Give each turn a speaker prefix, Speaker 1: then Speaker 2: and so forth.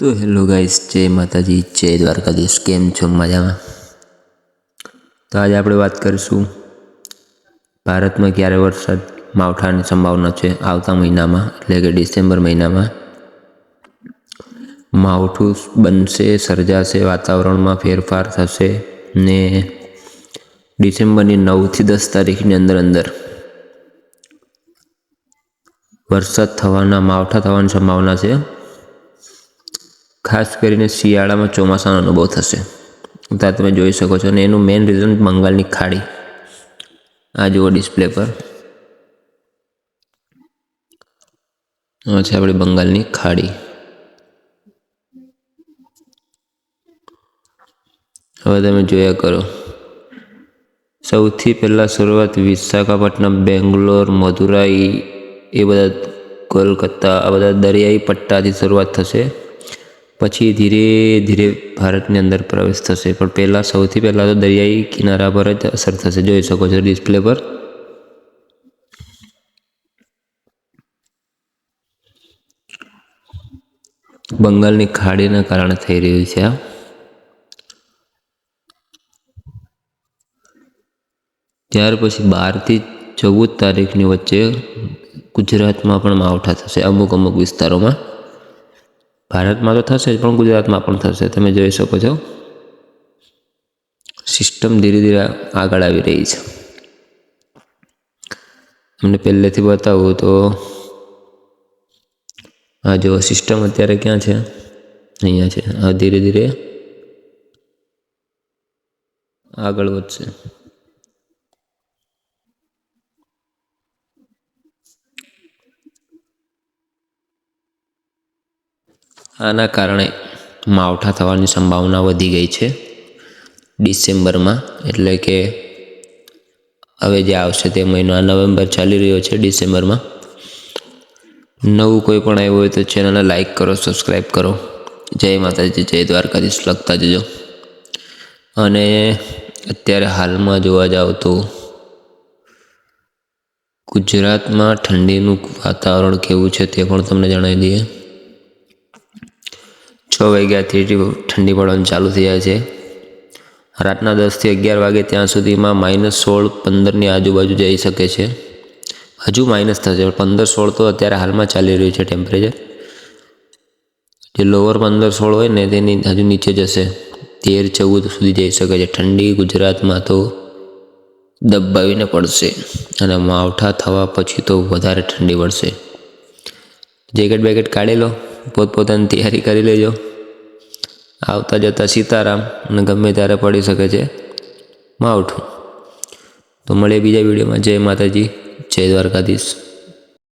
Speaker 1: તો hello guys, જય માતાજી, જય દ્વારકાધીશ. કેમ છો? મજામાં? તો આજે આપણે વાત કરીશું ભારતમાં ક્યારે વરસાદ માવઠાની સંભાવના છે આવતા મહિનામાં, એટલે કે ડિસેમ્બર મહિનામાં? માવઠું બનશે, સર્જાશે, વાતાવરણમાં ફેરફાર થશે ને ડિસેમ્બરની નવથી દસ તારીખની અંદર અંદર વરસાદ થવાના, માવઠા થવાની સંભાવના છે. ખાસ કરીને શિયાળામાં ચોમાસાનો અનુભવ થશે. ત્યાં તમે જોઈ શકો છો અને એનું મેઇન રીઝન બંગાળની ખાડી. આ જુઓ ડિસ્પ્લે પર. છે આપણી બંગાળની ખાડી. હવે તમે જોયા કરો. સૌથી પહેલાં શરૂઆત વિશાખાપટ્ટનમ, બેંગ્લોર, મદુરાઈ, એ બધા કોલકાતા, આ બધા દરિયાઈ પટ્ટાથી શરૂઆત થશે. પછી ધીરે ધીરે ભારતની અંદર પ્રવેશ થશે. પણ પહેલાં સૌથી પહેલાં તો દરિયાઈ કિનારા પર જ અસર થશે. જોઈ શકો છો ડિસ્પ્લે પર. બંગાળની ખાડીના કારણે થઈ રહ્યું છે આ. ત્યાર પછી બારથી ચૌદ તારીખની વચ્ચે ગુજરાતમાં પણ માવઠા થશે અમુક અમુક વિસ્તારોમાં. ભારતમાં તો થશે જ, પણ ગુજરાતમાં પણ થશે. તમે જોઈ શકો છો. સિસ્ટમ ધીરે ધીરે આગળ આવી રહી છે. મને પહેલેથી બતાવું તો, આ જો સિસ્ટમ અત્યારે ક્યાં છે? અહીંયા છે. આ ધીરે ધીરે આગળ વધશે. આના કારણે માવઠા થવાની સંભાવના વધી ગઈ છે. ડિસેમ્બરમાં, એટલે કે હવે જે આવશે તે મહિનો, આ નવેમ્બર ચાલી રહ્યો છે ડિસેમ્બરમાં. નવું કોઈ પણ આવ્યું હોય તો ચેનલને લાઈક કરો, સબસ્ક્રાઈબ કરો. જય માતાજી, જય દ્વારકાધીશ, લખતા જજો. અને અત્યારે હાલમાં જોવા જાઓ તો ગુજરાતમાં ઠંડીનું વાતાવરણ કેવું છે તે પણ તમને જણાવી દઈએ. છ વાગ્યાથી ઠંડી પડવાનું ચાલુ થઈ જાય છે. રાતના દસથી અગિયાર વાગે ત્યાં સુધીમાં માઇનસ સોળ પંદરની આજુબાજુ જઈ શકે છે. હજુ માઇનસ થશે પંદર સોળ તો અત્યારે હાલમાં ચાલી રહ્યું છે ટેમ્પરેચર જે લોઅર પંદર સોળ હોય ને તેની હજુ નીચે જશે. તેર ચૌદ સુધી જઈ શકે છે. ઠંડી ગુજરાતમાં તો દબાવીને પડશે અને માવઠા થવા પછી તો વધારે ઠંડી પડશે. જેકેટ બેકેટ કાઢી લો, પોતપોતાની તૈયારી કરી લેજો. આવતા જતા સીતારામ અને ગમે ત્યારે પડી શકે છે માવઠું તો મળીએ બીજા વિડીયોમાં. જય માતાજી, જય દ્વારકાધીશ.